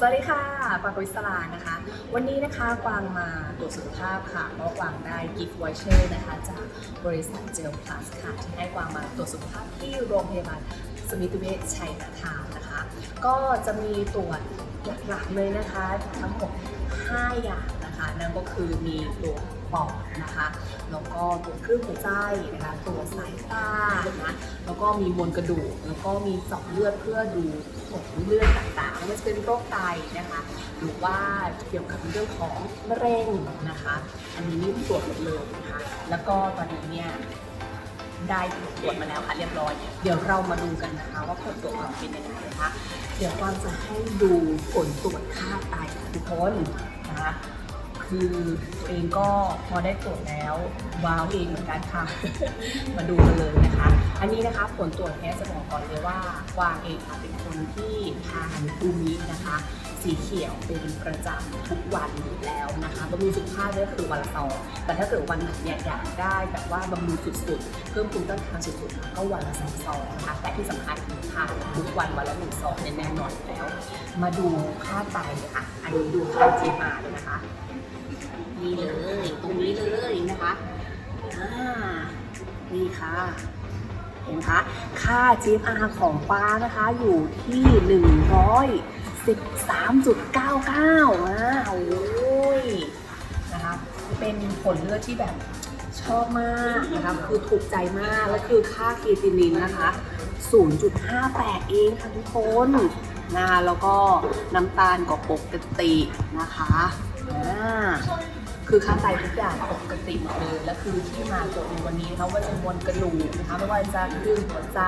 สวัสดีค่ะปากวิสลานะคะ วันนี้นะคะกวางมาตรวจสุขภาพค่ะเพราะกวางได้กิฟต์วอเชอร์นะคะจากบริษัทเจลพลัสค่ะที่ให้กวางมาตรวจสุขภาพที่โรงพยาบาลสมิติเวชชัยนาทานนะคะ ก็จะมีตรวจหลักๆเลยนะคะทั้งหมด5อย่าง นะคะนั่นก็คือมีตัวปอดนะคะแล้วก็ตัวเครื่องหัวใจนะคะตัวสายตานะแล้วก็มีมวลกระดูก แล้วก็มีเจาะเลือดเพื่อดูผลเลือดต่างๆไม่ว่าจะเป็นโรคไตนะคะหรือว่าเกี่ยวกับเรื่องของมะเร็งนะคะ อันนี้นี่ตรวจหมดเลยนะคะแล้วก็ตอนนี้เนี่ยได้ตรวจมาแล้วค่ะเรียบร้อย เดี๋ยวเรามาดูกันนะคะ ว่าผลตรวจของเป็นยังไงนะคะ เดี๋ยวกวางจะให้ดูผลตรวจค่าไตทุกคนนะคะ คือตัวเองก็พอได้ตรวจแล้วว้าวเองเหมือนกันค่ะ มาดูกันเลยนะคะ อันนี้นะคะผลตรวจแพ้จะบอกก่อนเลยว่ากวางเองค่ะเป็นคนที่ทานอูมินะคะ สีเขียวเป็นประจำทุกวันอยู่แล้วนะคะบำรุงสุขภาพเนี่ยคือวันละซองแต่ถ้าเกิดวันไหนเนี่ยอยากได้แบบว่าบำรุงสุดๆเพิ่มภูมิต้านทานสุดๆก็วันละสองซองนะคะแต่ที่สำคัญคือทานทุกวันวันละหนึ่งซองเนี่ยแน่นอนแล้ว มาดูค่าไตค่ะ อันนี้ดูค่า GMR เลยนะคะ นี่เลย ตรงนี้เลยนะคะอ่านี่ค่ะ เห็นไหมคะ ค่า GMR ของป้านะคะอยู่ที่ 113.99นะโอ้ยนะคะเป็นผลเลือดที่แบบชอบมากนะคะคือถูกใจมาก และคือค่าเคตินินนะคะ 0.58 เองค่ะทุกคน นะคะแล้วก็น้ำตาลก็ปกตินะคะอ่าคือค่าไตทุกอย่างปกติหมดเลยและคือที่มาตรวในวันนี้นะคะว่าจะมวลกระดูกนะคะ ไม่ว่าจะคลื่นหัวใจ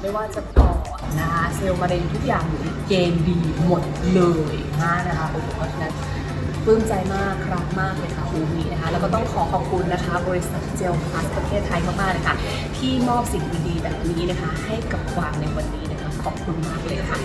ไม่ว่าจะปอดนะคะเซลล์มะเร็งทุกอย่างอยู่ในเกณฑ์ดีหมดเลยนะนะคะโอ้โหเพราะฉะนั้นปลื้มใจมากครับมากเลยค่ะอูมีนะคะ แล้วก็ต้องขอขอบคุณนะคะ บริษัทเจลพลัสประเทศไทยมากๆเลยค่ะที่มอบสิ่งดีๆแบบนี้นะคะ ให้กับกวางในวันนี้ ขอบคุณมากเลยค่ะ